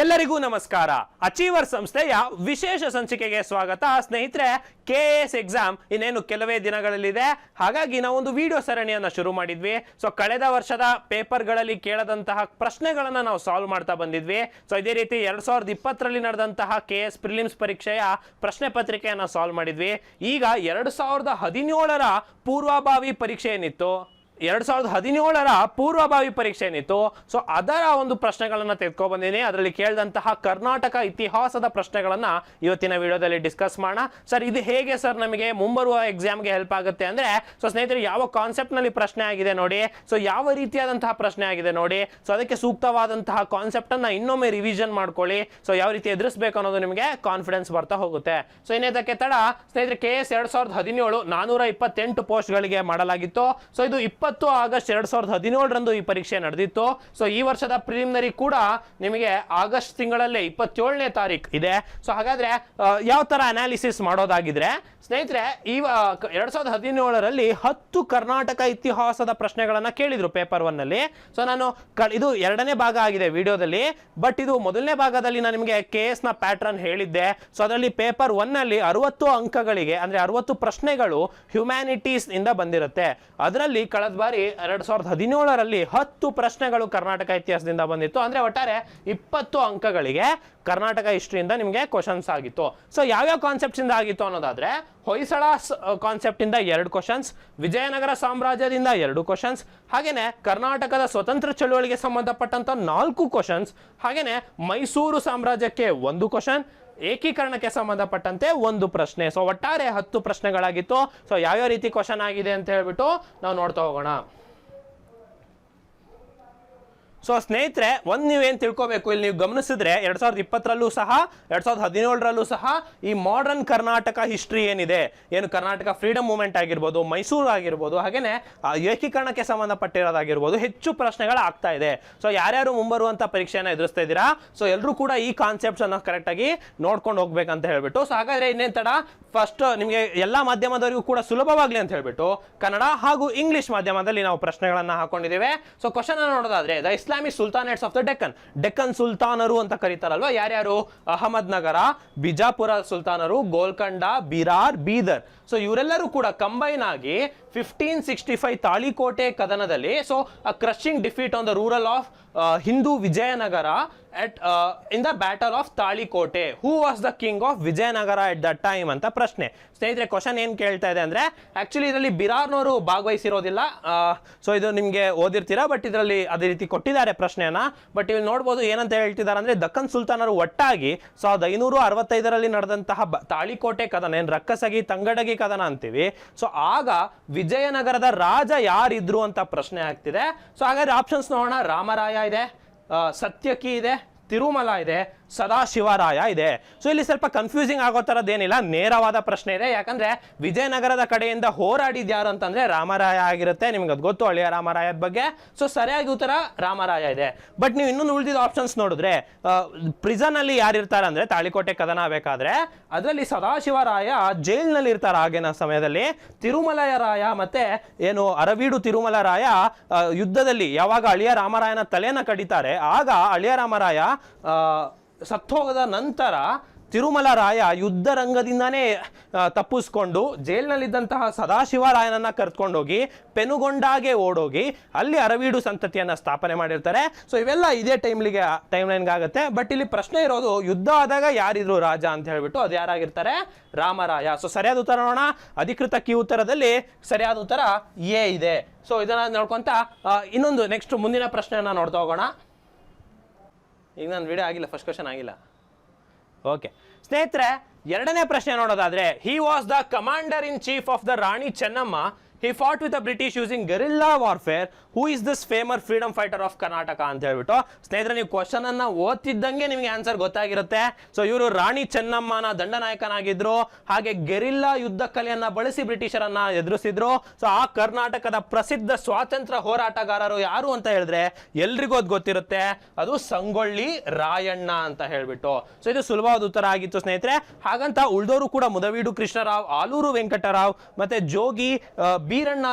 ಎಲ್ಲರಿಗೂ ನಮಸ್ಕಾರ. ಅಚೀವರ್ ಸಂಸ್ಥೆಯ ವಿಶೇಷ ಸಂಚಿಕೆಗೆ ಸ್ವಾಗತ. ಸ್ನೇಹಿತರೆ ಕೆ ಎಸ್ ಎಕ್ಸಾಮ್ ಇನ್ನೇನು ಕೆಲವೇ ದಿನಗಳಲ್ಲಿದೆ. ಹಾಗಾಗಿ ನಾವು ಒಂದು ವಿಡಿಯೋ ಸರಣಿಯನ್ನು ಶುರು ಮಾಡಿದ್ವಿ. ಸೊ ಕಳೆದ ವರ್ಷದ ಪೇಪರ್ಗಳಲ್ಲಿ ಕೇಳದಂತಹ ಪ್ರಶ್ನೆಗಳನ್ನು ನಾವು ಸಾಲ್ವ್ ಮಾಡ್ತಾ ಬಂದಿದ್ವಿ. ಸೊ ಇದೇ ರೀತಿ ಎರಡ್ ಸಾವಿರದ ಇಪ್ಪತ್ತರಲ್ಲಿ ನಡೆದಂತಹ ಕೆ ಎಸ್ ಪ್ರಿಲಿಮ್ಸ್ ಪರೀಕ್ಷೆಯ ಪ್ರಶ್ನೆ ಪತ್ರಿಕೆಯನ್ನ ಸಾಲ್ವ್ ಮಾಡಿದ್ವಿ. ಈಗ ಎರಡು ಸಾವಿರದ ಹದಿನೇಳರ ಪೂರ್ವಭಾವಿ ಪರೀಕ್ಷೆ ಏನಿತ್ತು ಎರಡ್ ಸಾವಿರದ ಹದಿನೇಳರ ಪೂರ್ವಭಾವಿ ಪರೀಕ್ಷೆ ಏನಿತ್ತು? ಸೊ ಅದರ ಒಂದು ಪ್ರಶ್ನೆಗಳನ್ನ ತೆಗೆದುಕೊ ಬಂದಿನಿ. ಅದರಲ್ಲಿ ಕೇಳಿದಂತಹ ಕರ್ನಾಟಕ ಇತಿಹಾಸದ ಪ್ರಶ್ನೆಗಳನ್ನ ಇವತ್ತಿನ ವಿಡಿಯೋದಲ್ಲಿ ಡಿಸ್ಕಸ್ ಮಾಡೋಣ. ಸರ್ ಇದು ಹೇಗೆ ಸರ್ ನಮಗೆ ಮುಂಬರುವ ಎಕ್ಸಾಮ್ಗೆ ಹೆಲ್ಪ್ ಆಗುತ್ತೆ ಅಂದ್ರೆ ಸೊ ಸ್ನೇಹಿತರೆ, ಯಾವ ಕಾನ್ಸೆಪ್ಟ್ನಲ್ಲಿ ಪ್ರಶ್ನೆ ಆಗಿದೆ ನೋಡಿ. ಸೊ ಯಾವ ರೀತಿಯಾದಂತಹ ಪ್ರಶ್ನೆ ಆಗಿದೆ ನೋಡಿ. ಸೊ ಅದಕ್ಕೆ ಸೂಕ್ತವಾದಂತಹ ಕಾನ್ಸೆಪ್ಟ್ ಅನ್ನ ಇನ್ನೊಮ್ಮೆ ರಿವಿಷನ್ ಮಾಡ್ಕೊಳ್ಳಿ. ಸೊ ಯಾವ ರೀತಿ ಎದುರಿಸಬೇಕು ಅನ್ನೋದು ನಿಮಗೆ ಕಾನ್ಫಿಡೆನ್ಸ್ ಬರ್ತಾ ಹೋಗುತ್ತೆ. ಸೊ ಇನ್ನೇದಕ್ಕೆ ತಡ? ಸ್ನೇಹಿತರೆ ಕೆ ಎಸ್ ಎರಡ್ ಸಾವಿರದ ಹದಿನೇಳು ನಾನೂರ ಇಪ್ಪತ್ತೆಂಟು ಪೋಸ್ಟ್ಗಳಿಗೆ ಮಾಡಲಾಗಿತ್ತು. ಸೊ ಇದು ಇಪ್ಪತ್ತು ಆಗಸ್ಟ್ ಎರಡ್ ಸಾವಿರದ ಹದಿನೇಳರಂದು ಈ ಪರೀಕ್ಷೆ ನಡೆದಿತ್ತು. ಸೊ ಈ ವರ್ಷದ ಪ್ರಿಲಿಮಿನರಿ ಕೂಡ ನಿಮಗೆ ಆಗಸ್ಟ್ ತಿಂಗಳಲ್ಲೇ ಇಪ್ಪತ್ತೇಳನೇ ತಾರೀಕು ಇದೆ. ಸೊ ಹಾಗಾದ್ರೆ ಯಾವ ತರ ಅನಾಲಿಸಿಸ್ ಮಾಡೋದಾಗಿದ್ರೆ, ಸ್ನೇಹಿತರೆ, ಈ ಎರಡ್ ಸಾವಿರದ ಹದಿನೇಳರಲ್ಲಿ ಹತ್ತು ಕರ್ನಾಟಕ ಇತಿಹಾಸದ ಪ್ರಶ್ನೆಗಳನ್ನ ಕೇಳಿದ್ರು ಪೇಪರ್ ಒನ್ನಲ್ಲಿ ಸೊ ನಾನು ಇದು ಎರಡನೇ ಭಾಗ ಆಗಿದೆ ವಿಡಿಯೋದಲ್ಲಿ ಬಟ್ ಇದು ಮೊದಲನೇ ಭಾಗದಲ್ಲಿ ನಾನು ನಿಮಗೆ ಕೆ ನ ಪ್ಯಾಟ್ರನ್ ಹೇಳಿದ್ದೆ. ಸೊ ಅದರಲ್ಲಿ ಪೇಪರ್ ಒನ್ನಲ್ಲಿ ಅರವತ್ತು ಅಂಕಗಳಿಗೆ, ಅಂದ್ರೆ ಅರವತ್ತು ಪ್ರಶ್ನೆಗಳು ಹ್ಯುಮ್ಯಾನಿಟೀಸ್ ಇಂದ ಬಂದಿರುತ್ತೆ. ಅದರಲ್ಲಿ ಕಳೆದ ಬಾರಿ ಎರಡ್ ಸಾವಿರದ ಹದಿನೇಳರಲ್ಲಿ ಹತ್ತು ಪ್ರಶ್ನೆಗಳು ಕರ್ನಾಟಕ ಇತಿಹಾಸದಿಂದ ಬಂದಿತ್ತು. ಅಂದ್ರೆ ಒಟ್ಟಾರೆ ಇಪ್ಪತ್ತು ಅಂಕಗಳಿಗೆ ಕರ್ನಾಟಕ ಹಿಸ್ಟ್ರಿಯಿಂದ ನಿಮಗೆ ಕ್ವಶನ್ಸ್ ಆಗಿತ್ತು. ಸೊ ಯಾವ್ಯಾವ ಕಾನ್ಸೆಪ್ಟ್ ಇಂದ ಆಗಿತ್ತು ಅನ್ನೋದಾದ್ರೆ, ಹೊಯ್ಸಳ ಕಾನ್ಸೆಪ್ಟ್ ಇಂದ ಎರಡು ಕ್ವಶನ್ಸ್ ವಿಜಯನಗರ ಸಾಮ್ರಾಜ್ಯದಿಂದ ಎರಡು ಕ್ವಶನ್ಸ್ ಹಾಗೇನೆ ಕರ್ನಾಟಕದ ಸ್ವತಂತ್ರ ಚಳುವಳಿಗೆ ಸಂಬಂಧಪಟ್ಟಂತ ನಾಲ್ಕು ಕ್ವಶನ್ಸ್ ಹಾಗೇನೆ ಮೈಸೂರು ಸಾಮ್ರಾಜ್ಯಕ್ಕೆ ಒಂದು ಕ್ವಶನ್ ಏಕೀಕರಣಕ್ಕೆ ಸಂಬಂಧಪಟ್ಟಂತೆ ಒಂದು ಪ್ರಶ್ನೆ. ಸೊ ಒಟ್ಟಾರೆ ಹತ್ತು ಪ್ರಶ್ನೆಗಳಾಗಿತ್ತು. ಸೊ ಯಾವ್ಯಾವ ರೀತಿ ಕ್ವಶನ್ ಆಗಿದೆ ಅಂತ ಹೇಳ್ಬಿಟ್ಟು ನಾವು ನೋಡ್ತಾ ಹೋಗೋಣ. ಸೊ ಸ್ನೇಹಿತರೆ, ಒಂದು ನೀವೇನು ತಿಳ್ಕೊಬೇಕು? ಇಲ್ಲಿ ನೀವು ಗಮನಿಸಿದ್ರೆ ಎರಡ್ ಸಾವಿರದ ಇಪ್ಪತ್ತರಲ್ಲೂ ಸಹ, ಎರಡ್ ಸಾವಿರದ ಹದಿನೇಳರಲ್ಲೂ ಸಹ ಈ ಮಾಡರ್ನ್ ಕರ್ನಾಟಕ ಹಿಸ್ಟ್ರಿ ಏನಿದೆ? ಏನು ಕರ್ನಾಟಕ ಫ್ರೀಡಮ್ ಮೂವ್ಮೆಂಟ್ ಆಗಿರ್ಬೋದು, ಮೈಸೂರು ಆಗಿರ್ಬೋದು, ಹಾಗೇನೆ, ಆ, ಏಕೀಕರಣಕ್ಕೆ ಸಂಬಂಧಪಟ್ಟಿರೋದಾಗಿರ್ಬೋದು ಹೆಚ್ಚು ಪ್ರಶ್ನೆಗಳು ಆಗ್ತಾ ಇದೆ. ಸೊ ಯಾರ್ಯಾರು ಮುಂಬರುವಂತ ಪರೀಕ್ಷೆಯನ್ನು ಎದುರಿಸ್ತಾ ಇದ್ದೀರಾ? ಸೊ ಎಲ್ಲರೂ ಕೂಡ ಈ ಕಾನ್ಸೆಪ್ಟ್ಸ್ ಅನ್ನ ಕರೆಕ್ಟಾಗಿ ನೋಡ್ಕೊಂಡು ಹೋಗ್ಬೇಕಂತ ಹೇಳ್ಬಿಟ್ಟು ಸೊ ಹಾಗಾದ್ರೆ ಇನ್ನೇನ್ ತಡ? ಫಸ್ಟ್ ನಿಮಗೆ ಎಲ್ಲಾ ಮಾಧ್ಯಮದವರಿಗೂ ಕೂಡ ಸುಲಭವಾಗ್ಲಿ ಅಂತ ಹೇಳ್ಬಿಟ್ಟು, ಕನ್ನಡ ಹಾಗೂ ಇಂಗ್ಲಿಷ್ ಮಾಧ್ಯಮದಲ್ಲಿ ನಾವು ಪ್ರಶ್ನೆಗಳನ್ನ ಹಾಕೊಂಡಿದ್ದೇವೆ. ಸೊ ಕ್ವಶನ್ ನೋಡೋದಾದ್ರೆ the Islamic sultanates of the Deccan. Deccan ಸುಲ್ತಾನರು ಅಂತ ಕರೀತಾರಲ್ವಾ? ಯಾರ್ಯಾರು? ಅಹಮದ್ ನಗರ ಬಿಜಾಪುರ ಸುಲ್ತಾನರು, ಗೋಲ್ಕಂಡ, ಬಿರಾರ್, ಬೀದರ್. ಸೊ ಇವರೆಲ್ಲರೂ ಕೂಡ ಕಂಬೈನ್ ಆಗಿ fifteen sixty five Talikote ಕದನದಲ್ಲಿ so a crushing defeat on the ruler of Hindu Vijayanagara at in the battle of Talikota who was the king of Vijayanagara at the time ಅಂತ ಪ್ರಶ್ನೆ. ಸ್ನೇಹಿತರೆ ಕ್ವಶನ್ ಏನ್ ಕೇಳ್ತಾ ಇದೆ ಅಂದ್ರೆ ಆಕ್ಚುಲಿ ಇದರಲ್ಲಿ ಬಿರಾರ್ನವರು ಭಾಗವಹಿಸಿರೋದಿಲ್ಲ. So ಇದು ನಿಮಗೆ ಓದಿರ್ತೀರಾ? ಬಟ್ ಇದರಲ್ಲಿ ಅದೇ ರೀತಿ ಕೊಟ್ಟಿದ್ದಾರೆ. ಪ್ರಶ್ನೆಯನ್ನ ಬಟ್ ಇಲ್ಲಿ ನೋಡ್ಬೋದು ಏನಂತ ಹೇಳ್ತಿದ್ದಾರೆ ಅಂದ್ರೆ ದಕ್ಕನ್ ಸುಲ್ತಾನರು ಒಟ್ಟಾಗಿ ಸಾವಿರದ ಐನೂರು ಅರವತ್ತೈದರಲ್ಲಿ ನಡೆದಂತಹ ತಾಳಿಕೋಟೆ ಕದನ, ಏನ್ ರಕ್ಕಸಗಿ, ತಂಗಡಗಿ ಕದನ ಅಂತೀವಿ. ಸೊ ಆಗ ವಿಜಯನಗರದ ರಾಜ ಯಾರಿದ್ರು ಅಂತ ಪ್ರಶ್ನೆ ಆಗ್ತಿದೆ. ಸೊ ಹಾಗಾದ್ರೆ ಆಪ್ಷನ್ಸ್ ನೋಡೋಣ. ರಾಮರಾಯ ಇದೆ ಸತ್ಯಕಿ ಇದೆ, ತಿರುಮಲ ಇದೆ. ಸದಾಶಿವರಾಯ ಇದೆ. ಸೊ ಇಲ್ಲಿ ಸ್ವಲ್ಪ ಕನ್ಫ್ಯೂಸಿಂಗ್ ಆಗೋ ಥರದ್ದೇನಿಲ್ಲ ನೇರವಾದ ಪ್ರಶ್ನೆ ಇದೆ. ಯಾಕಂದ್ರೆ ವಿಜಯನಗರದ ಕಡೆಯಿಂದ ಹೋರಾಡಿದ ಯಾರು ಅಂತಂದ್ರೆ ರಾಮರಾಯ ಆಗಿರುತ್ತೆ. ನಿಮ್ಗೆ ಅದು ಗೊತ್ತು, ಹಳೆಯ ರಾಮರಾಯದ ಬಗ್ಗೆ. ಸೊ ಸರಿಯಾಗಿ ಉತ್ತರ ರಾಮರಾಯ ಇದೆ. ಬಟ್ ನೀವು ಇನ್ನೊಂದು ಉಳಿದಿದ ಆಪ್ಷನ್ಸ್ ನೋಡಿದ್ರೆ ಪ್ರಿಸನ್ ಅಲ್ಲಿ ಯಾರು ಇರ್ತಾರೆ ಅಂದ್ರೆ ತಾಳಿಕೋಟೆ ಕದನ ಬೇಕಾದ್ರೆ, ಅದರಲ್ಲಿ ಸದಾಶಿವರಾಯ ಜೈಲ್ನಲ್ಲಿ ಇರ್ತಾರೆ ಆಗಿನ ಸಮಯದಲ್ಲಿ. ತಿರುಮಲಯರಾಯ ಮತ್ತೆ ಏನು ಅರವೀಡು ತಿರುಮಲ ರಾಯ ಯುದ್ಧದಲ್ಲಿ ಯಾವಾಗ ಅಳಿಯ ರಾಮರಾಯನ ತಲೆಯನ್ನ ಕಡಿತಾರೆ, ಆಗ ಅಳಿಯ ರಾಮರಾಯ ಸತ್ತೋಗದ ನಂತರ ತಿರುಮಲ ರಾಯ ಯುದ್ಧ ರಂಗದಿಂದಾನೇ ತಪ್ಪಿಸ್ಕೊಂಡು ಜೈಲಿನಲ್ಲಿದ್ದಂತಹ ಸದಾಶಿವರಾಯನನ್ನ ಕರ್ಕೊಂಡೋಗಿ ಪೆನುಗೊಂಡಾಗೆ ಓಡೋಗಿ, ಅಲ್ಲಿ ಅರವೀಡು ಸಂತತಿಯನ್ನ ಸ್ಥಾಪನೆ ಮಾಡಿರ್ತಾರೆ. ಸೊ ಇವೆಲ್ಲ ಇದೇ ಟೈಮ್ಲಿಗೆ ಟೈಮ್ ಲೈನ್ಗೆ ಆಗುತ್ತೆ ಬಟ್ ಇಲ್ಲಿ ಪ್ರಶ್ನೆ ಇರೋದು, ಯುದ್ಧ ಆದಾಗ ಯಾರಿದ್ರು ರಾಜ ಅಂತ ಹೇಳ್ಬಿಟ್ಟು ಅದು ಯಾರಾಗಿರ್ತಾರೆ? ರಾಮರಾಯ. ಸೊ ಸರಿಯಾದ ಉತ್ತರ ನೋಡೋಣ. ಅಧಿಕೃತ ಕಿ ಉತ್ತರದಲ್ಲಿ ಸರಿಯಾದ ಉತ್ತರ ಎ ಇದೆ. ಸೊ ಇದನ್ನ ನೋಡ್ಕೊಂತ ಇನ್ನೊಂದು ನೆಕ್ಸ್ಟ್ ಮುಂದಿನ ಪ್ರಶ್ನೆಯನ್ನ ನೋಡ್ತಾ ಹೋಗೋಣ. ಈಗ ನಾನು ವಿಡಿಯೋ ಆಗಿಲ್ಲ ಫಸ್ಟ್ ಕ್ವಶನ್ ಆಗಿಲ್ಲ. ಓಕೆ ಸ್ನೇಹಿತರೆ, ಎರಡನೇ ಪ್ರಶ್ನೆ ನೋಡೋದಾದ್ರೆ he was the commander in chief of the Rani Chennamma he fought with the British using guerrilla warfare who is this famous freedom fighter of Karnataka ಅಂತ ಹೇಳ್ಬಿಟ್ಟು ಸ್ನೇಹಿತರೆ, ನೀವು ಕ್ವಶನ್ ಅನ್ನ ಓದ್ತಿದ್ದಂಗೆ ನಿಮಗೆ ಆನ್ಸರ್ ಗೊತ್ತಾಗಿರುತ್ತೆ. ಸೊ ಇವರು ರಾಣಿ ಚೆನ್ನಮ್ಮನ ದಂಡನಾಯಕನಾಗಿದ್ರು. ಹಾಗೆ ಗೆರಿಲ್ಲಾ ಯುದ್ಧ ಕಲೆಯನ್ನ ಬಳಸಿ ಬ್ರಿಟಿಷರನ್ನ ಎದುರಿಸಿದ್ರು. ಸೊ ಆ ಕರ್ನಾಟಕದ ಪ್ರಸಿದ್ಧ ಸ್ವಾತಂತ್ರ್ಯ ಹೋರಾಟಗಾರರು ಯಾರು ಅಂತ ಹೇಳಿದ್ರೆ ಎಲ್ರಿಗೂ ಅದು ಗೊತ್ತಿರುತ್ತೆ. ಅದು ಸಂಗೊಳ್ಳಿ ರಾಯಣ್ಣ ಅಂತ ಹೇಳ್ಬಿಟ್ಟು. ಸೊ ಇದು ಸುಲಭವಾದ ಉತ್ತರ ಆಗಿತ್ತು ಸ್ನೇಹಿತರೆ. ಹಾಗಂತ ಉಳಿದವರು ಕೂಡ ಮುದವೀಡು ಕೃಷ್ಣರಾವ್, ಆಲೂರು ವೆಂಕಟರಾವ್ ಮತ್ತೆ ಜೋಗಿ ಬೀರಣ್ಣ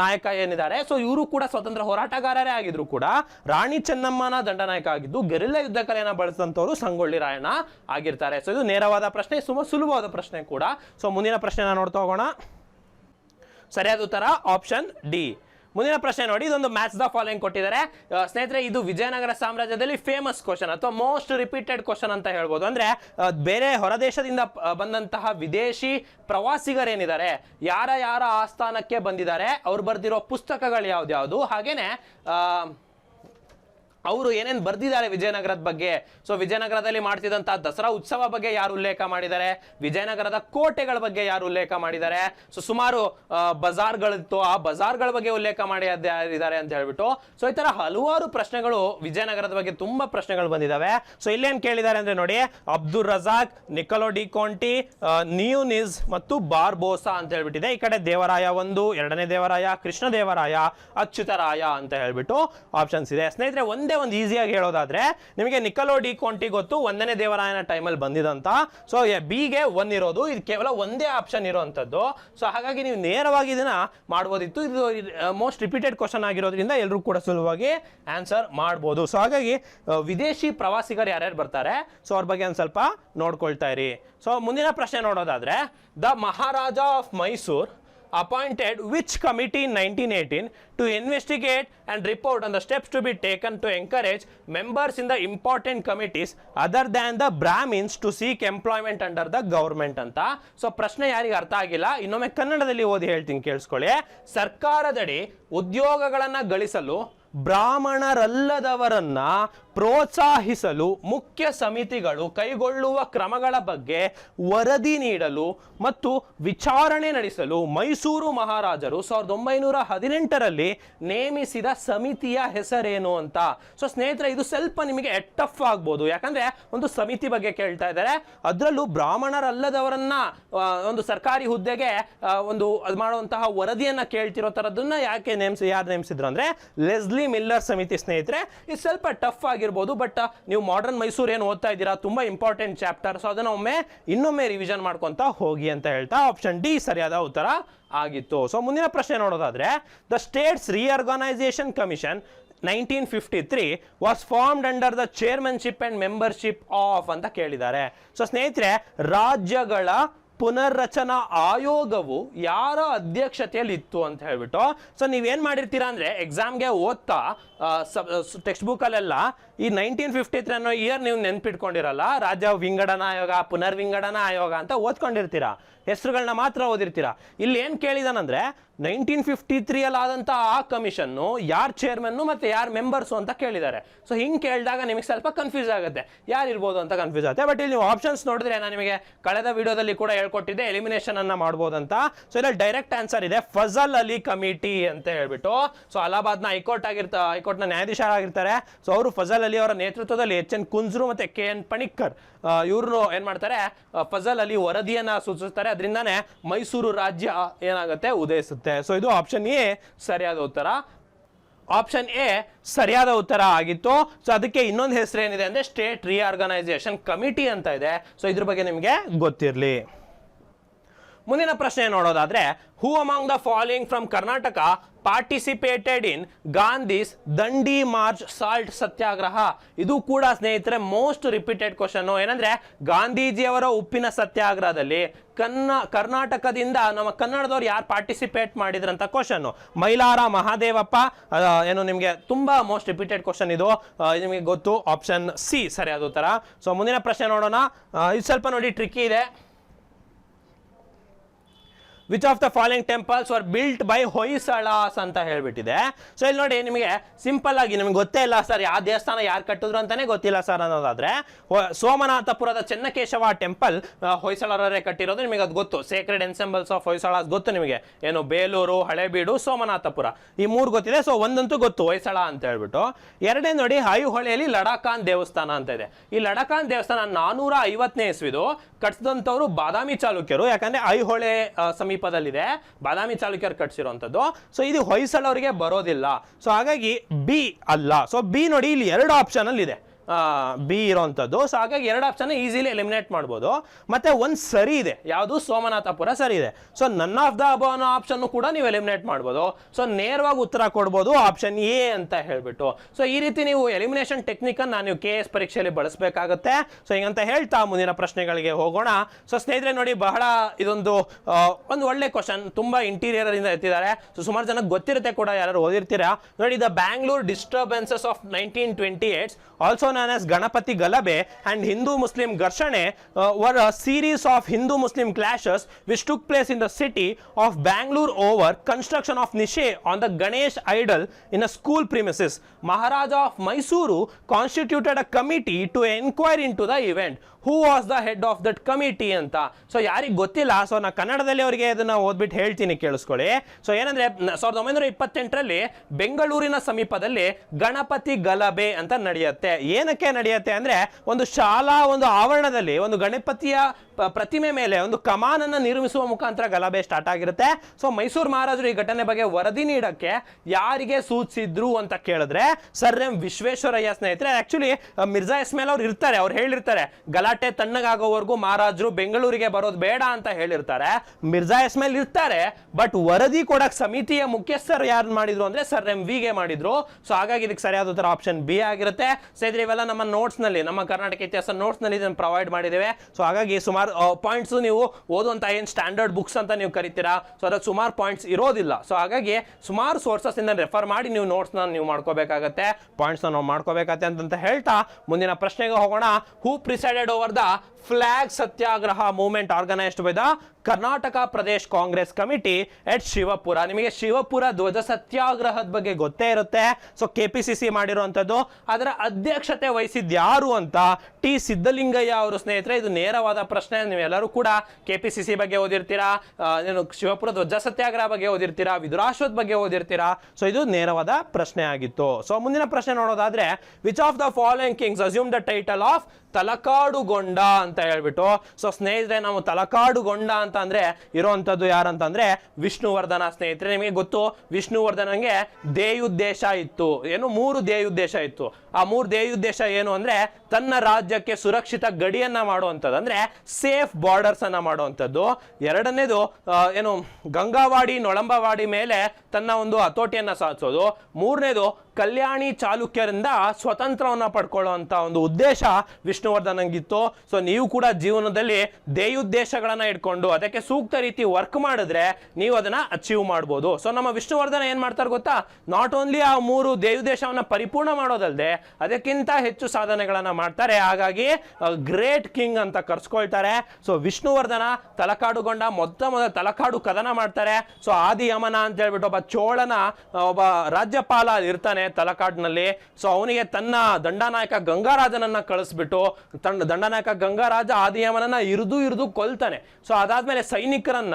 ನಾಯಕ ಏನಿದ್ದಾರೆ? ಸೊ ಇವರು ಕೂಡ ಸ್ವತಂತ್ರ ಹೋರಾಟಗಾರರೇ ಆಗಿದ್ರು ಕೂಡ. ರಾಣಿ ಚೆನ್ನಮ್ಮನ ದಂಡನಾಯಕ ಆಗಿದ್ದು, ಗೆರಿಲ್ಲ ಯುದ್ಧ ಕಲೆಯನ್ನ ಬಳಸಿದಂಥವ್ರು ಸಂಗೊಳ್ಳಿ ರಾಯಣ್ಣ ಆಗಿರ್ತಾರೆ. ಸೊ ಇದು ನೇರವಾದ ಪ್ರಶ್ನೆ, ಸುಮ, ಸುಲಭವಾದ ಪ್ರಶ್ನೆ ಕೂಡ. ಸೊ ಮುಂದಿನ ಪ್ರಶ್ನೆನ ನೋಡ್ತಾ ಹೋಗೋಣ. ಸರಿಯಾದ ಉತ್ತರ ಆಪ್ಷನ್ ಡಿ ಮುಂದಿನ ಪ್ರಶ್ನೆ ನೋಡಿ, ಇದೊಂದು ಮ್ಯಾಚ್ ದ ಫಾಲೋಯಿಂಗ್ ಕೊಟ್ಟಿದ್ದಾರೆ. ಸ್ನೇಹಿತರೆ, ಇದು ವಿಜಯನಗರ ಸಾಮ್ರಾಜ್ಯದಲ್ಲಿ ಫೇಮಸ್ ಕ್ವಶನ್ ಅಥವಾ ಮೋಸ್ಟ್ ರಿಪೀಟೆಡ್ ಕ್ವಶನ್ ಅಂತ ಹೇಳ್ಬೋದು. ಅಂದ್ರೆ ಬೇರೆ ಹೊರದೇಶದಿಂದ ಬಂದಂತಹ ವಿದೇಶಿ ಪ್ರವಾಸಿಗರೇನಿದ್ದಾರೆ? ಯಾರ ಯಾರ ಆಸ್ಥಾನಕ್ಕೆ ಬಂದಿದ್ದಾರೆ? ಅವ್ರು ಬರೆದಿರೋ ಪುಸ್ತಕಗಳು ಯಾವ್ದ್ಯಾವ್ದು? ಹಾಗೇನೆ ಅವರು ಏನೇನು ಬರ್ದಿದ್ದಾರೆ ವಿಜಯನಗರದ ಬಗ್ಗೆ. ಸೊ ವಿಜಯನಗರದಲ್ಲಿ ಮಾಡ್ತಿದ್ದಂಥ ದಸರಾ ಉತ್ಸವ ಬಗ್ಗೆ ಯಾರು ಉಲ್ಲೇಖ ಮಾಡಿದ್ದಾರೆ? ವಿಜಯನಗರದ ಕೋಟೆಗಳ ಬಗ್ಗೆ ಯಾರು ಉಲ್ಲೇಖ ಮಾಡಿದ್ದಾರೆ? ಸೊ ಸುಮಾರು ಬಜಾರ್ಗಳಿತ್ತು. ಆ ಬಜಾರ್ಗಳ ಬಗ್ಗೆ ಉಲ್ಲೇಖ ಮಾಡಿ ಇದ್ದಾರೆ ಅಂತ ಹೇಳ್ಬಿಟ್ಟು. ಸೊ ಈ ತರ ಹಲವಾರು ಪ್ರಶ್ನೆಗಳು ವಿಜಯನಗರದ ಬಗ್ಗೆ ತುಂಬಾ ಪ್ರಶ್ನೆಗಳು ಬಂದಿದ್ದಾವೆ ಸೊ ಇಲ್ಲೇನ್ ಕೇಳಿದ್ದಾರೆ ಅಂದ್ರೆ ನೋಡಿ, Abdul Razzaq, Nicolo de Conti Nuniz ಮತ್ತು ಬಾರ್ಬೋಸಾ ಅಂತ ಹೇಳ್ಬಿಟ್ಟಿದೆ. ಈ ಕಡೆ ದೇವರಾಯ ಒಂದು, ಎರಡನೇ ದೇವರಾಯ, ಕೃಷ್ಣ ದೇವರಾಯ, ಅಚ್ಯುತರಾಯ ಅಂತ ಹೇಳ್ಬಿಟ್ಟು ಆಪ್ಷನ್ಸ್ ಇದೆ. ಸ್ನೇಹಿತರೆ, ಒಂದೇ ಒಂದು ಈಸಿಯಾಗಿ ಹೇಳೋದಾದ್ರೆ, ನಿಮಗೆ ನಿಕಲೋ ಡಿ ಕೊಂಟಿ ಗೊತ್ತು, ಒಂದನೇ ದೇವರಾಯನ ಟೈಮಲ್ಲಿ ಬಂದಿದಂತ. ಸೊ ಬಿಗೆ ಒನ್ ಇರೋದು, ಇದು ಕೇವಲ ಒಂದೇ ಆಪ್ಷನ್ ಇರೋವಂಥದ್ದು ಸೊ ಹಾಗಾಗಿ ನೀವು ನೇರವಾಗಿ ಇದನ್ನ ಮಾಡ್ಬೋದಿತ್ತು. ಇದು ಮೋಸ್ಟ್ ರಿಪೀಟೆಡ್ ಕ್ವಶನ್ ಆಗಿರೋದ್ರಿಂದ ಎಲ್ಲರೂ ಕೂಡ ಸುಲಭವಾಗಿ ಆನ್ಸರ್ ಮಾಡ್ಬೋದು. ಸೊ ಹಾಗಾಗಿ ವಿದೇಶಿ ಪ್ರವಾಸಿಗರು ಯಾರ್ಯಾರು ಬರ್ತಾರೆ? ಸೊ ಅವ್ರ ಬಗ್ಗೆ ಒಂದು ಸ್ವಲ್ಪ ನೋಡ್ಕೊಳ್ತಾ ಇರಿ. ಸೊ ಮುಂದಿನ ಪ್ರಶ್ನೆ ನೋಡೋದಾದ್ರೆ, the Maharaja of Mysore appointed which committee in 1918 to investigate and report on the steps to be taken to encourage members in the important committees other than the brahmins to seek employment under the government ಅಂತ so ಪ್ರಶ್ನೆ ಯಾರಿಗೆ ಅರ್ಥ ಆಗಿಲ್ಲ ಇನ್ನೊಮ್ಮೆ ಕನ್ನಡದಲ್ಲಿ ಓದಿ ಹೇಳ್ತೀನಿ ಕೇಳಿಸ್ಕೊಳ್ಳಿ ಸರ್ಕಾರದಡಿ ಉದ್ಯೋಗಗಳನ್ನು ಗಳಿಸಲು ಬ್ರಾಹ್ಮಣರಲ್ಲದವರನ್ನ ಪ್ರೋತ್ಸಾಹಿಸಲು ಮುಖ್ಯ ಸಮಿತಿಗಳು ಕೈಗೊಳ್ಳುವ ಕ್ರಮಗಳ ಬಗ್ಗೆ ವರದಿ ನೀಡಲು ಮತ್ತು ವಿಚಾರಣೆ ನಡೆಸಲು ಮೈಸೂರು ಮಹಾರಾಜರು ಸಾವಿರದ ಒಂಬೈನೂರ ಹದಿನೆಂಟರಲ್ಲಿ ನೇಮಿಸಿದ ಸಮಿತಿಯ ಹೆಸರೇನು ಅಂತ. ಸೊ ಸ್ನೇಹಿತರೆ, ಇದು ಸ್ವಲ್ಪ ನಿಮಗೆ ಟಫ್ ಆಗ್ಬೋದು. ಯಾಕಂದ್ರೆ ಒಂದು ಸಮಿತಿ ಬಗ್ಗೆ ಕೇಳ್ತಾ ಇದ್ದಾರೆ. ಅದರಲ್ಲೂ ಬ್ರಾಹ್ಮಣರಲ್ಲದವರನ್ನ ಒಂದು ಸರ್ಕಾರಿ ಹುದ್ದೆಗೆ ಒಂದು ಅದು ಮಾಡುವಂತಹ ವರದಿಯನ್ನ ಕೇಳ್ತಿರೋ ಥರದನ್ನ ಯಾಕೆ ನೇಮಿಸಿ, ಯಾರು ನೇಮಿಸಿದ್ರು ಅಂದ್ರೆ, ಲೆಸ್ಲಿ ಮಿಲ್ಲರ್ ಸಮಿತಿ ಸ್ನೇಹಿತರೆ. ಇದು ಸ್ವಲ್ಪ ಟಫ್ ಆಗಿರ್ಬೋದು ಬಟ್ ನೀವು ಮಾಡರ್ನ್ ಮೈಸೂರು ಏನು ಓದ್ತಾ ಇದ್ದೀರಾ, ತುಂಬಾ ಇಂಪಾರ್ಟೆಂಟ್ ಚಾಪ್ಟರ್ ಸೊ ಅದನ್ನ ಒಮ್ಮೆ ಇನ್ನೊಮ್ಮೆ ರಿವಿಷನ್ ಮಾಡ್ಕೊಂತ ಹೋಗಿ ಅಂತ ಹೇಳ್ತಾ ಆಪ್ಷನ್ ಡಿ ಸರಿಯಾದ ಉತ್ತರ ಆಗಿತ್ತು. ಸೊ ಮುಂದಿನ ಪ್ರಶ್ನೆ ನೋಡೋದಾದ್ರೆ the states reorganisation commission nineteen fifty three was formed under the chairmanship and membership of ಅಂತ ಕೇಳಿದ್ದಾರೆ. ಸೊ ಸ್ನೇಹಿತರೆ, ರಾಜ್ಯಗಳ ಪುನರ್ರಚನಾ ಆಯೋಗವು ಯಾರ ಅಧ್ಯಕ್ಷತೆಯಲ್ಲಿ ಇತ್ತು ಅಂತ ಹೇಳ್ಬಿಟ್ಟು ಸೊ ನೀವೇನ್ ಮಾಡಿರ್ತೀರಾ ಅಂದ್ರೆ ಎಕ್ಸಾಮ್ಗೆ ಓದ್ತಾ ಟೆಕ್ಸ್ಟ್ ಬುಕ್ಕಲ್ಲೆಲ್ಲ ಈ ನೈನ್ಟೀನ್ ಫಿಫ್ಟಿ ತ್ರೀ ಅನ್ನೋ ಇಯರ್ ನೀವು ನೆನ್ಪಿಟ್ಕೊಂಡಿರಲ್ಲ, ರಾಜ್ಯ ವಿಂಗಡನಾ ಆಯೋಗ, ಪುನರ್ವಿಂಗಡನಾ ಆಯೋಗ ಅಂತ ಓದ್ಕೊಂಡಿರ್ತೀರಾ? ಹೆಸರುಗಳನ್ನ ಮಾತ್ರ ಓದಿರ್ತೀರಾ? ಇಲ್ಲಿ ಏನು ಕೇಳಿದಾನಂದ್ರೆ ನೈನ್ಟೀನ್ ಫಿಫ್ಟಿ ತ್ರೀಯಲ್ಲಿ ಆದಂಥ ಆ ಕಮಿಷನ್ನು ಯಾರ್ ಚೇರ್ಮನ್ನು ಮತ್ತೆ ಯಾರು ಮೆಂಬರ್ಸು ಅಂತ ಕೇಳಿದ್ದಾರೆ. ಸೊ ಹಿಂಗೆ ಕೇಳಿದಾಗ ನಿಮಗೆ ಸ್ವಲ್ಪ ಕನ್ಫ್ಯೂಸ್ ಆಗುತ್ತೆ. ಯಾರು ಇರ್ಬೋದು ಅಂತ ಕನ್ಫ್ಯೂಸ್ ಆಗುತ್ತೆ. ಬಟ್ ಇಲ್ಲಿ ನೀವು ಆಪ್ಷನ್ಸ್ ನೋಡಿದ್ರೆ ನಾನು ನಿಮಗೆ ಕಳೆದ ವಿಡಿಯೋದಲ್ಲಿ ಕೂಡ ಹೇಳ್ಕೊಟ್ಟಿದ್ದೆ ಎಲಿಮಿನೇಷನ್ ಅನ್ನ ಅಂತ. ಸೊ ಇಲ್ಲಿ ಡೈರೆಕ್ಟ್ ಆನ್ಸರ್ ಇದೆ, ಫಜಲ್ ಅಲಿ ಕಮಿಟಿ ಅಂತ ಹೇಳ್ಬಿಟ್ಟು. ಸೊ ಅಲಹಾಬಾದ್ನ ಹೈಕೋರ್ಟ್ ಆಗಿರ್ತ, ಹೈಕೋರ್ಟ್ನ ನ್ಯಾಯಾಧೀಶರಾಗಿರ್ತಾರೆ. ಸೊ ಅವರು ಫಜಲ್ ಅಲಿ ಅವರ ನೇತೃತ್ವದಲ್ಲಿ ಎಚ್ ಎನ್ ಕುಂಜ್ರು ಮತ್ತೆ ಕೆ ಎನ್ ಪಣಿಕ್ಕರ್ ಇವರು ಏನು ಮಾಡ್ತಾರೆ? ಫಜಲ್ ಅಲಿ ವರದಿಯನ್ನ ಸೂಚಿಸ್ತಾರೆ. ಅದರಿಂದಾನೇ ಮೈಸೂರು ರಾಜ್ಯ ಏನಾಗುತ್ತೆ? ಉದಯಿಸುತ್ತೆ. ಸೊ ಇದು ಆಪ್ಷನ್ ಎ ಸರಿಯಾದ ಉತ್ತರ. ಆಪ್ಷನ್ ಎ ಸರಿಯಾದ ಉತ್ತರ ಆಗಿತ್ತು. ಸೊ ಅದಕ್ಕೆ ಇನ್ನೊಂದು ಹೆಸರು ಏನಿದೆ ಅಂದ್ರೆ ಸ್ಟೇಟ್ ರಿಆರ್ಗನೈಸೇಷನ್ ಕಮಿಟಿ ಅಂತ ಇದೆ. ಸೊ ಇದ್ರ ಬಗ್ಗೆ ನಿಮಗೆ ಗೊತ್ತಿರಲಿ. ಮುಂದಿನ ಪ್ರಶ್ನೆ ನೋಡೋದಾದ್ರೆ who among the following from Karnataka participated in Gandhi's Dandi march salt Satyagraha ಇದು ಕೂಡ ಸ್ನೇಹಿತರೆ ಮೋಸ್ಟ್ ರಿಪೀಟೆಡ್ ಕ್ವಶನ್ ಏನಂದ್ರೆ, ಗಾಂಧೀಜಿಯವರ ಉಪ್ಪಿನ ಸತ್ಯಾಗ್ರಹದಲ್ಲಿ ಕನ್ನ, ಕರ್ನಾಟಕದಿಂದ ನಮ್ಮ ಕನ್ನಡದವ್ರು ಯಾರು ಪಾರ್ಟಿಸಿಪೇಟ್ ಮಾಡಿದ್ರಂತ ಕ್ವಶನ್ ಮೈಲಾರ ಮಹಾದೇವಪ್ಪ ಏನು ನಿಮಗೆ ತುಂಬಾ ಮೋಸ್ಟ್ ರಿಪೀಟೆಡ್ ಕ್ವಶನ್ ಇದು. ನಿಮಗೆ ಗೊತ್ತು ಆಪ್ಷನ್ ಸಿ ಅದು ಉತ್ತರ. ಸೊ ಮುಂದಿನ ಪ್ರಶ್ನೆ ನೋಡೋಣ. ಇದು ಸ್ವಲ್ಪ ನೋಡಿ ಟ್ರಿಕ್ಕಿ ಇದೆ. Which of the following temples are built by Hoysalas ಅಂತ ಹೇಳ್ಬಿಟ್ಟಿದೆ. ಸೊ ಇಲ್ಲಿ ನೋಡಿ ನಿಮಗೆ ಸಿಂಪಲ್ ಆಗಿ ನಿಮ್ಗೆ ಗೊತ್ತೇ ಇಲ್ಲ ಸರ್ ಯಾವ ದೇವಸ್ಥಾನ ಯಾರು ಕಟ್ಟಿದ್ರು ಅಂತಾನೆ ಗೊತ್ತಿಲ್ಲ ಸರ್ ಅನ್ನೋದಾದ್ರೆ ಸೋಮನಾಥಪುರದ ಚೆನ್ನಕೇಶವ ಟೆಂಪಲ್ ಹೊಯ್ಸಳರೇ ಕಟ್ಟಿರೋದು ನಿಮಗೆ ಅದು ಗೊತ್ತು. ಸೇಕ್ರೆಡ್ ಎನ್ಸೆಂಬಲ್ಸ್ ಆಫ್ ಹೊಯ್ಸಳಾಸ್ ಗೊತ್ತು ನಿಮಗೆ. ಏನು ಬೇಲೂರು ಹಳೆಬೀಡು ಸೋಮನಾಥಪುರ. ಈ ಮೂರು ಗೊತ್ತಿದೆ ಸೊ ಒಂದಂತೂ ಗೊತ್ತು ಹೊಯ್ಸಳ ಅಂತ ಹೇಳ್ಬಿಟ್ಟು. ಎರಡನೇ ನೋಡಿ ಐಹೊಳೆಯಲ್ಲಿ ಲಡಾಖಾನ್ ದೇವಸ್ಥಾನ ಅಂತ ಇದೆ. ಈ ಲಡಾಖಾನ್ ದೇವಸ್ಥಾನ ನಾನೂರ ಐವತ್ತನೇ ಇಸ್ವಿದು ಕಟ್ಸಿದಂಥವ್ರು ಬಾದಾಮಿ ಚಾಲುಕ್ಯರು. ಯಾಕಂದ್ರೆ ಐಹೊಳೆ ಆ, ಸಮೀಪದಲ್ಲಿದೆ. ಬಾದಾಮಿ ಚಾಲುಕ್ಯರು ಕಟ್ಸಿರುವಂಥದ್ದು. ಸೊ ಇದು ಹೊಯ್ಸಳವರಿಗೆ ಬರೋದಿಲ್ಲ. ಸೊ ಹಾಗಾಗಿ ಬಿ ಅಲ್ಲ. ಸೊ ಬಿ ನೋಡಿ, ಇಲ್ಲಿ ಎರಡು ಆಪ್ಷನ್ ಅಲ್ಲಿ ಇದೆ ಬಿ ಇರೋವಂಥದ್ದು ಸೊ ಹಾಗಾಗಿ ಎರಡು ಆಪ್ಷನ್ ಈಸಿಲಿ ಎಲಿಮಿನೇಟ್ ಮಾಡ್ಬೋದು. ಮತ್ತೆ ಒಂದು ಸರಿ ಇದೆ. ಯಾವುದು? ಸೋಮನಾಥಪುರ ಸರಿ ಇದೆ. So none of the above ಅನ್ನೋ ಆಪ್ಷನ್ ಕೂಡ ನೀವು ಎಲಿಮಿನೇಟ್ ಮಾಡ್ಬೋದು. ಸೊ ನೇರವಾಗಿ ಉತ್ತರ ಕೊಡ್ಬೋದು ಆಪ್ಷನ್ ಎ ಅಂತ ಹೇಳ್ಬಿಟ್ಟು. ಸೊ ಈ ರೀತಿ ನೀವು ಎಲಿಮಿನೇಷನ್ ಟೆಕ್ನಿಕ್ ಅನ್ನ ನೀವು ಕೆ ಎಸ್ ಪರೀಕ್ಷೆಯಲ್ಲಿ ಬಳಸಬೇಕಾಗತ್ತೆ. ಸೊ ಹಿಂಗಂತ ಹೇಳ್ತಾ ಮುಂದಿನ ಪ್ರಶ್ನೆಗಳಿಗೆ ಹೋಗೋಣ. ಸೊ ಸ್ನೇಹಿತರೆ ನೋಡಿ, ಬಹಳ ಇದೊಂದು ಒಂದು ಒಳ್ಳೆ ಕ್ವಶನ್ ತುಂಬಾ ಇಂಟೀರಿಯರ್ ಇಂದ ಎತ್ತಿದ್ದಾರೆ. ಸೊ ಸುಮಾರು ಜನಕ್ಕೆ ಗೊತ್ತಿರುತ್ತೆ ಕೂಡ ಯಾರು ಓದಿರ್ತೀರಾ? ನೋಡಿ, the Bangalore disturbances of nineteen twenty eights also Ganapati ಗಲಭೆ ಅಂಡ್ ಹಿಂದೂ ಮುಸ್ಲಿಂ ಘರ್ಷಣೆ were a series of Hindu Muslim clashes which took place in the city of Bangalore over construction of niche on the Ganesh idol in a school premises Maharaja of Mysore constituted a committee to enquire in to the event who was the head of that committee ಅಂತ? So ಯಾರಿಗೆ ಗೊತ್ತಿಲ್ಲ? So ನಾ ಕನ್ನಡದಲ್ಲಿ ಅವರಿಗೆ ಅದನ್ನ ಓದ್ಬಿಟ್ಟು ಹೇಳ್ತೀನಿ ಕೇಳಿಸ್ಕೊಳ್ಳಿ. So ಏನಂದ್ರೆ ಸಾವಿರದ ಒಂಬೈನೂರ ಇಪ್ಪತ್ತೆಂಟರಲ್ಲಿ ಬೆಂಗಳೂರಿನ ಸಮೀಪದಲ್ಲಿ ಗಣಪತಿ ಗಲಭೆ ಅಂತ ನಡೆಯುತ್ತೆ. ಏನಕ್ಕೆ ನಡೆಯುತ್ತೆ ಅಂದ್ರೆ, ಒಂದು ಶಾಲಾ, ಒಂದು ಆವರಣದಲ್ಲಿ ಒಂದು ಗಣಪತಿಯ ಪ್ರತಿಮೆ ಮೇಲೆ ಒಂದು ಕಮಾನನ್ನ ನಿರ್ಮಿಸುವ ಮುಖಾಂತರ ಗಲಭೆ ಸ್ಟಾರ್ಟ್ ಆಗಿರುತ್ತೆ. ಸೊ ಮೈಸೂರು ಮಹಾರಾಜರು ಈ ಘಟನೆ ಬಗ್ಗೆ ವರದಿ ನೀಡಕ್ಕೆ ಯಾರಿಗೆ ಸೂಚಿಸಿದ್ರು ಅಂತ ಕೇಳಿದ್ರೆ, ಸರ್ ಎಂ ವಿಶ್ವೇಶ್ವರಯ್ಯ ಸ್ನೇಹಿತರೆ. ಆಕ್ಚುಲಿ ಮಿರ್ಜಾ ಇಸ್ಮೇಲ್ ಅವ್ರು ಇರ್ತಾರೆ, ಅವ್ರು ಹೇಳಿರ್ತಾರೆ, ಗಲಾಟೆ ತಣ್ಣಗಾಗೋವರೆಗೂ ಮಹಾರಾಜರು ಬೆಂಗಳೂರಿಗೆ ಬರೋದು ಬೇಡ ಅಂತ ಹೇಳಿರ್ತಾರೆ. ಮಿರ್ಜಾ ಇಸ್ಮೇಲ್ ಇರ್ತಾರೆ ಬಟ್ ವರದಿ ಕೊಡಕ್ ಸಮಿತಿಯ ಮುಖ್ಯಸ್ಥರು ಯಾರು ಮಾಡಿದ್ರು ಅಂದ್ರೆ ಸರ್ ಎಂ ವಿಗೆ ಮಾಡಿದ್ರು. ಸೊ ಹಾಗಾಗಿ ಇದಕ್ಕೆ ಸರಿಯಾದ ಉತ್ತರ ಆಪ್ಷನ್ ಬಿ ಆಗಿರುತ್ತೆ. ಸ್ನೇಹಿತರೆ, ಇವೆಲ್ಲ ನಮ್ಮ ನೋಟ್ಸ್ನಲ್ಲಿ, ನಮ್ಮ ಕರ್ನಾಟಕ ಇತಿಹಾಸ ನೋಟ್ಸ್ನಲ್ಲಿ ಇದನ್ನು ಪ್ರೊವೈಡ್ ಮಾಡಿದ್ದೇವೆ. ಸೊ ಹಾಗಾಗಿ ಸುಮಾರು ಪಾಯಿಂಟ್ಸ್ ನೀವು ಓದುವಂತ ಏನ್ ಸ್ಟ್ಯಾಂಡರ್ಡ್ ಬುಕ್ಸ್ ಅಂತ ನೀವು ಕರಿತೀರಾ? ಸೊ ಅದಕ್ಕೆ ಸುಮಾರು ಪಾಯಿಂಟ್ಸ್ ಇರೋದಿಲ್ಲ. ಸೊ ಹಾಗಾಗಿ ಸುಮಾರು ಸೋರ್ಸಸ್ ಇಂದ ರೆಫರ್ ಮಾಡಿ ನೀವು ನೋಟ್ಸ್ನ ನೀವು ಮಾಡ್ಕೋಬೇಕಾಗತ್ತೆ. ಪಾಯಿಂಟ್ಸ್ ನಾವು ಮಾಡ್ಕೋಬೇಕಾಗತ್ತೆ ಅಂತ ಹೇಳ್ತಾ ಮುಂದಿನ ಪ್ರಶ್ನೆಗೆ ಹೋಗೋಣ. Who presided over the flag Satyagraha movement organised by the Karnataka Pradesh Congress committee at Shivapura. ನಿಮಗೆ ಶಿವಪುರ ಧ್ವಜ ಸತ್ಯಾಗ್ರಹದ ಬಗ್ಗೆ ಗೊತ್ತೇ ಇರುತ್ತೆ. So K P C C ಮಾಡಿರುವಂಥದ್ದು. ಅದರ ಅಧ್ಯಕ್ಷತೆ ವಹಿಸಿದ್ ಯಾರು ಅಂತ ಟಿ ಸಿದ್ದಲಿಂಗಯ್ಯ ಅವರು ಸ್ನೇಹಿತರೆ, ಇದು ನೇರವಾದ ಪ್ರಶ್ನೆ. ನೀವೆಲ್ಲರೂ ಕೂಡ ಕೆ ಪಿ ಸಿ ಸಿ ಬಗ್ಗೆ ಓದಿರ್ತೀರಾ? ಏನು ಶಿವಪುರ ಧ್ವಜ ಸತ್ಯಾಗ್ರಹ ಬಗ್ಗೆ ಓದಿರ್ತೀರಾ? ವಿದುರಾಶ್ವದ ಬಗ್ಗೆ ಓದಿರ್ತೀರಾ? ಸೊ ಇದು ನೇರವಾದ ಪ್ರಶ್ನೆ ಆಗಿತ್ತು. ಸೊ ಮುಂದಿನ ಪ್ರಶ್ನೆ ನೋಡೋದಾದ್ರೆ which of the following kings assume the title of Talakadugonda ಅಂತ ಹೇಳ್ಬಿಟ್ಟು. ಸೊ ಸ್ನೇಹಿತರೆ, ನಾವು ತಲಕಾಡುಗೊಂಡ ಅಂತ ಅಂದ್ರೆ ಇರುವಂತದ್ದು ಯಾರಂತಂದ್ರೆ, ವಿಷ್ಣುವರ್ಧನ ಸ್ನೇಹಿತರೆ, ನಿಮಗೆ ಗೊತ್ತು, ವಿಷ್ಣುವರ್ಧನಂಗೆ ದೇಯುದ್ದೇಶ ಇತ್ತು. ಏನು? ಮೂರು ದೇಯುದ್ದೇಶ ಇತ್ತು. ಆ ಮೂರು ದೇಯುದ್ದೇಶ ಏನು ಅಂದ್ರೆ ತನ್ನ ರಾಜ್ಯಕ್ಕೆ ಸುರಕ್ಷಿತ ಗಡಿಯನ್ನ ಮಾಡುವಂಥದ್ದು, ಅಂದ್ರೆ ಸೇಫ್ ಬಾರ್ಡರ್ಸ್ ಅನ್ನ ಮಾಡುವಂಥದ್ದು. ಎರಡನೇದು ಏನು, ಗಂಗಾವಾಡಿ, ನೊಳಂಬವಾಡಿ ಮೇಲೆ ತನ್ನ ಒಂದು ಹತೋಟಿಯನ್ನ ಸಾಧಿಸೋದು. ಮೂರನೇದು, ಕಲ್ಯಾಣಿ ಚಾಲುಕ್ಯರಿಂದ ಸ್ವತಂತ್ರವನ್ನ ಪಡ್ಕೊಳ್ಳುವಂಥ ಒಂದು ಉದ್ದೇಶ ವಿಷ್ಣುವರ್ಧನಂಗಿತ್ತು. ಸೊ ನೀವು ಕೂಡ ಜೀವನದಲ್ಲಿ ದೇಯುದ್ದೇಶಗಳನ್ನ ಇಟ್ಕೊಂಡು, ಅದಕ್ಕೆ ಸೂಕ್ತ ರೀತಿ ವರ್ಕ್ ಮಾಡಿದ್ರೆ ನೀವು ಅದನ್ನ ಅಚೀವ್ ಮಾಡ್ಬೋದು. ಸೊ ನಮ್ಮ ವಿಷ್ಣುವರ್ಧನ ಏನು ಮಾಡ್ತಾರೆ ಗೊತ್ತಾ? ನಾಟ್ ಓನ್ಲಿ ಆ ಮೂರು ದೇಯುದ್ದೇಶವನ್ನು ಪರಿಪೂರ್ಣ ಮಾಡೋದಲ್ಲದೆ ಅದಕ್ಕಿಂತ ಹೆಚ್ಚು ಸಾಧನೆಗಳನ್ನ ಮಾಡ್ತಾರೆ. ಹಾಗಾಗಿ ಗ್ರೇಟ್ ಕಿಂಗ್ ಅಂತ ಕರ್ಸ್ಕೊಳ್ತಾರೆ. ಸೊ, ವಿಷ್ಣುವರ್ಧನ ತಲಕಾಡುಗೊಂಡ ಮೊತ್ತ ಮೊದಲ ತಲಕಾಡು ಕದನ ಮಾಡ್ತಾರೆ. ಸೊ ಆದಿ ಯಮನ ಅಂತ ಹೇಳ್ಬಿಟ್ಟು ಒಬ್ಬ ಚೋಳನ ಒಬ್ಬ ರಾಜ್ಯಪಾಲ ಇರ್ತಾನೆ ತಲಕಾಡಿನಲ್ಲಿ. ಸೊ, ಅವನಿಗೆ ತನ್ನ ದಂಡನಾಯಕ ಗಂಗಾರಾಜನನ್ನ ಕಳಿಸ್ಬಿಟ್ಟು, ತನ್ನ ದಂಡನಾಯಕ ಗಂಗಾರಾಜ ಆದಿಯಮನನ್ನ ಇರಿದು ಇರಿದು ಕೊಲ್ತಾನೆ. ಸೊ, ಅದಾದ್ಮೇಲೆ ಸೈನಿಕರನ್ನ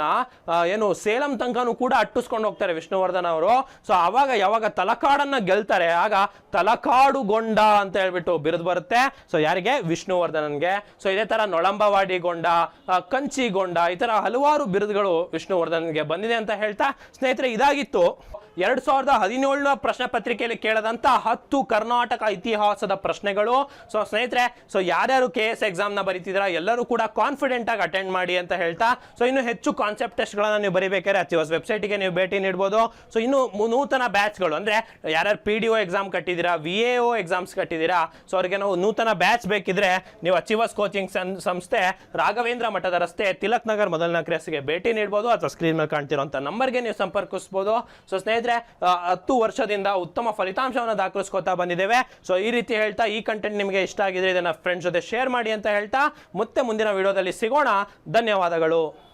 ಏನು ಸೇಲಂ ತನಕನೂ ಕೂಡ ಅಟ್ಟಿಸ್ಕೊಂಡು ಹೋಗ್ತಾರೆ ವಿಷ್ಣುವರ್ಧನ್ ಅವರು. ಸೊ, ಅವಾಗ ಯಾವಾಗ ತಲಕಾಡನ್ನ ಗೆಲ್ತಾರೆ, ಆಗ ತಲಕಾಡುಗೊಂಡ ಅಂತ ಹೇಳ್ಬಿಟ್ಟು ಬಿರುದು ಬರುತ್ತೆ. ಸೊ ಯಾರಿಗೆ? ವಿಷ್ಣುವರ್ಧನನ್ಗೆ. ಸೊ ಇದೇ ತರ ನೊಳಂಬವಾಡಿ ಗೊಂಡ ಆ, ಕಂಚಿಗೊಂಡ ಈ ತರ ಹಲವಾರು ಬಿರುದುಗಳು ವಿಷ್ಣುವರ್ಧನ್ಗೆ ಬಂದಿದೆ ಅಂತ ಹೇಳ್ತಾ ಸ್ನೇಹಿತರೆ ಇದಾಗಿತ್ತು. ಎರಡ್ ಸಾವಿರದ ಹದಿನೇಳನ ಪ್ರಶ್ನೆ ಪತ್ರಿಕೆಯಲ್ಲಿ ಕೇಳದಂತ ಹತ್ತು ಕರ್ನಾಟಕ ಇತಿಹಾಸದ ಪ್ರಶ್ನೆಗಳು. ಸೊ ಸ್ನೇಹಿತರೆ ಸೊ ಯಾರ್ಯಾರು ಕೆ ಎಸ್ನ ಬರೀತಿದ್ರ ಎಲ್ಲರೂ ಕೂಡ ಕಾನ್ಫಿಡೆಂಟ್ ಆಗಿ ಅಟೆಂಡ್ ಮಾಡಿ ಅಂತ ಹೇಳ್ತಾ ಸೊ ಇನ್ನು ಹೆಚ್ಚು ಕಾನ್ಸೆಪ್ಟ್ ಟೆಸ್ಟ್ ಗಳನ್ನ ನೀವು ಬರೀಬೇಕಾದ್ರೆ ವೆಬ್ಸೈಟ್ಗೆ ನೀವು ಭೇಟಿ ನೀಡಬಹುದು ಸೊ ಇನ್ನು ನೂತನ ಬ್ಯಾಚ್ ಬ್ಯಾಚ್ಗಳು ಅಂದ್ರೆ ಯಾರ್ಯಾರು ಪಿ ಡಿ ಒ ಎಕ್ಸಾಮ್ ಕಟ್ಟಿದೀರಾ ವಿ ಎ ಒ ಎಕ್ಸಾಮ್ಸ್ ಕಟ್ಟಿದೀರಾ ಸೊ ಅವ್ರಿಗೆ ನಾವು ನೂತನ ಬ್ಯಾಚ್ ಬೇಕಿದ್ರೆ ನೀವು ಅಚಿವಸ್ ಕೋಚಿಂಗ್ ಸಂಸ್ಥೆ, ರಾಘವೇಂದ್ರ ಮಠದ ರಸ್ತೆ, ತಿಲಕ್ ನಗರ್ ಮೊದಲನೇ ಕ್ರೇಸ್ಗೆ ಭೇಟಿ ನೀಡಬಹುದು ಅಥವಾ ಸ್ಕ್ರೀನ್ ಮೇಲೆ ಕಾಣ್ತಿರುವಂತ ನಂಬರ್ಗೆ ನೀವು ಸಂಪರ್ಕಿಸಬಹುದು ಸೊ ಸ್ನೇಹಿತರೆ ಆ, ಹತ್ತು ವರ್ಷದಿಂದ ಉತ್ತಮ ಫಲಿತಾಂಶವನ್ನು ದಾಖಲಿಸ್ಕೊತಾ ಬಂದಿದ್ದೇವೆ. ಸೊ ಈ ರೀತಿ ಹೇಳ್ತಾ ಈ ಕಂಟೆಂಟ್ ನಿಮಗೆ ಇಷ್ಟ ಆಗಿದ್ರೆ ಇದನ್ನ ಫ್ರೆಂಡ್ಸ್ ಜೊತೆ ಶೇರ್ ಮಾಡಿ ಅಂತ ಹೇಳ್ತಾ ಮತ್ತೆ ಮುಂದಿನ ವಿಡಿಯೋದಲ್ಲಿ ಸಿಗೋಣ. ಧನ್ಯವಾದಗಳು.